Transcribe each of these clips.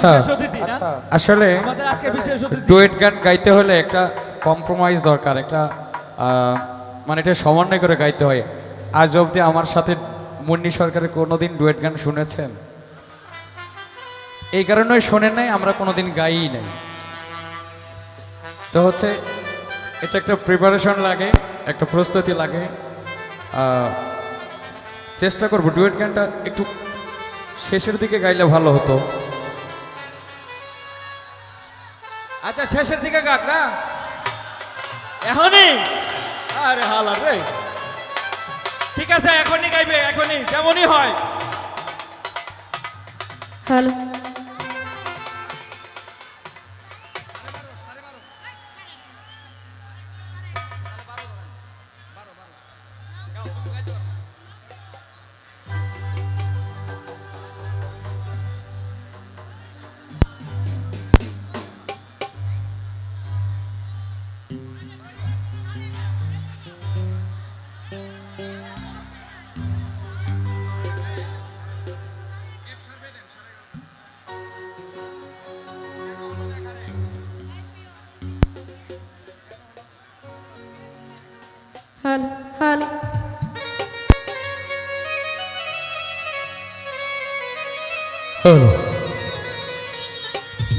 আচ্ছা। না? আসলে আমাদের আজকে বিশেষ অতিথি। ডুয়েট গান গাইতে হলে একটা কম্প্রোমাইজ দরকার একটা মানে এটা সমন্বয় করে গাইতে হয়। আজ অবধি আমার সাথে মুন্নি সরকারের কোনোদিন ডুয়েট গান শুনেছেন? এই কারণে শোনেন নাই আমরা কোনোদিন গাইই নাই। তো হচ্ছে এটা একটা প্রিপারেশন লাগে একটা প্রস্তুতি লাগে। চেষ্টা করব ডুয়েট গানটা একটু শেষের দিকে গাইলে ভালো হতো। আচ্ছা শেষের দিকে গাক না? এখনই? আরে হাল রে। ঠিক আছে এখনই গাইবে এখনই যেমনই হয়। হ্যালো।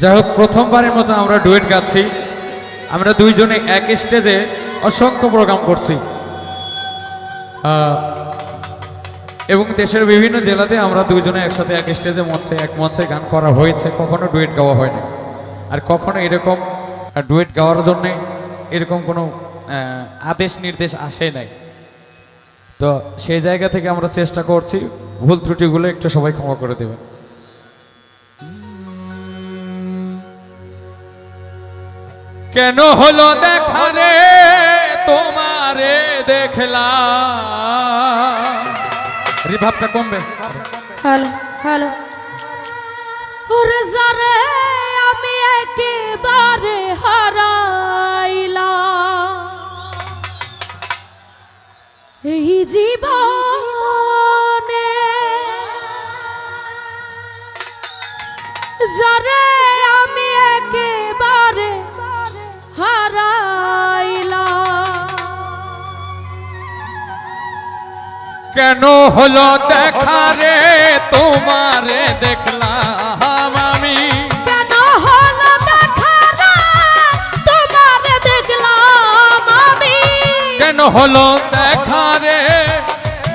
যাই হোক, প্রথমবারের মতো আমরা ডুয়েট গাচ্ছি। আমরা দুইজনে এক স্টেজে অসংখ্য প্রোগ্রাম করছি। এবং দেশের বিভিন্ন জেলাতে আমরা দুইজনে একসাথে এক স্টেজে মঞ্চে, এক মঞ্চে গান করা হয়েছে। কখনো ডুয়েট গাওয়া হয়নি। আর কখনো এরকম ডুয়েট গাওয়ার জন্যে এরকম কোনো আদেশ নির্দেশ আসে নাই। তো সেই জায়গা থেকে আমরা চেষ্টা করছি, ভুল ত্রুটিগুলো একটু সবাই ক্ষমা করে দেবেন। কেন হলো দেখা রে? তোমারে দেখলাম। কমবে। হ্যালো আমি একেবারে হারাইলাম এই জীবনে যারে আমি একেবারে হারাইলাম। কেন হলো দেখা রে? তোমারে দেখলাম আমি। কেন হলো দেখা না তোমারে দেখলাম আমি। কেন হলো রে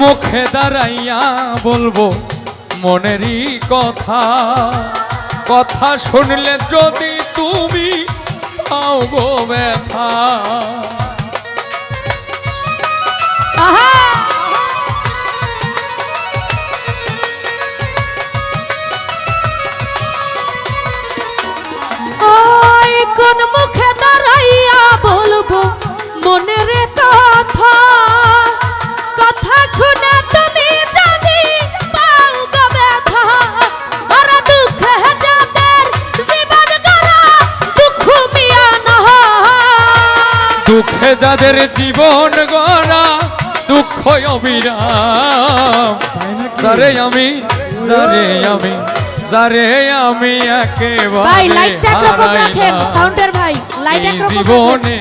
মুখে দাঁড়াইয়া বলব মনেরই কথা। কথা শুনলে যদি তুমি পাও ব্যথা। কোন দুঃখে যাদের জীবন গড়া দুঃখ অবিরাম। যারে আমি যারে আমি যারে আমি একেবারে। জীবনে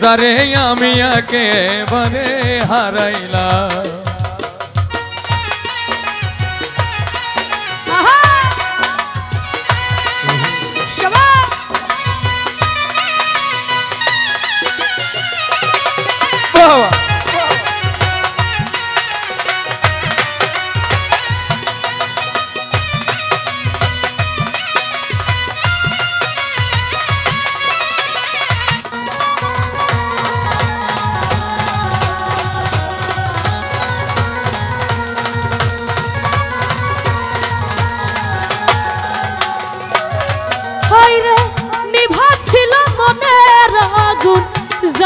যারে আমি একেবারে হারাইলাম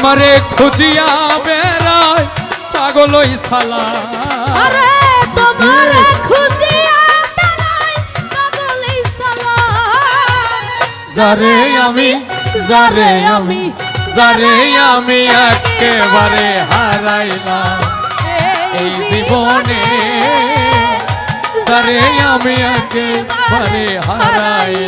তোমারে খুঁজিয়া বেড়ায় পাগলই সালা আরে তোমারে খুঁজিয়া বেড়াই, পাগল এই শালা। যারে আমি যারে আমি যারে আমি একেবারে হারাইলাম। এই জীবনে যারে আমি একেবারে হারাইলাম।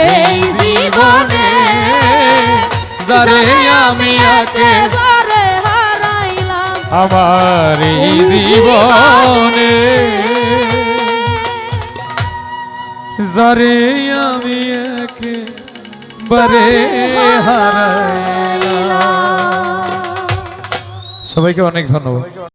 এই জীবনে যারে আমি একেবারে হারাইলাম। আমার এই জীবনে যারে আমি একেবারে হারাইলাম। সবাইকে অনেক ধন্যবাদ।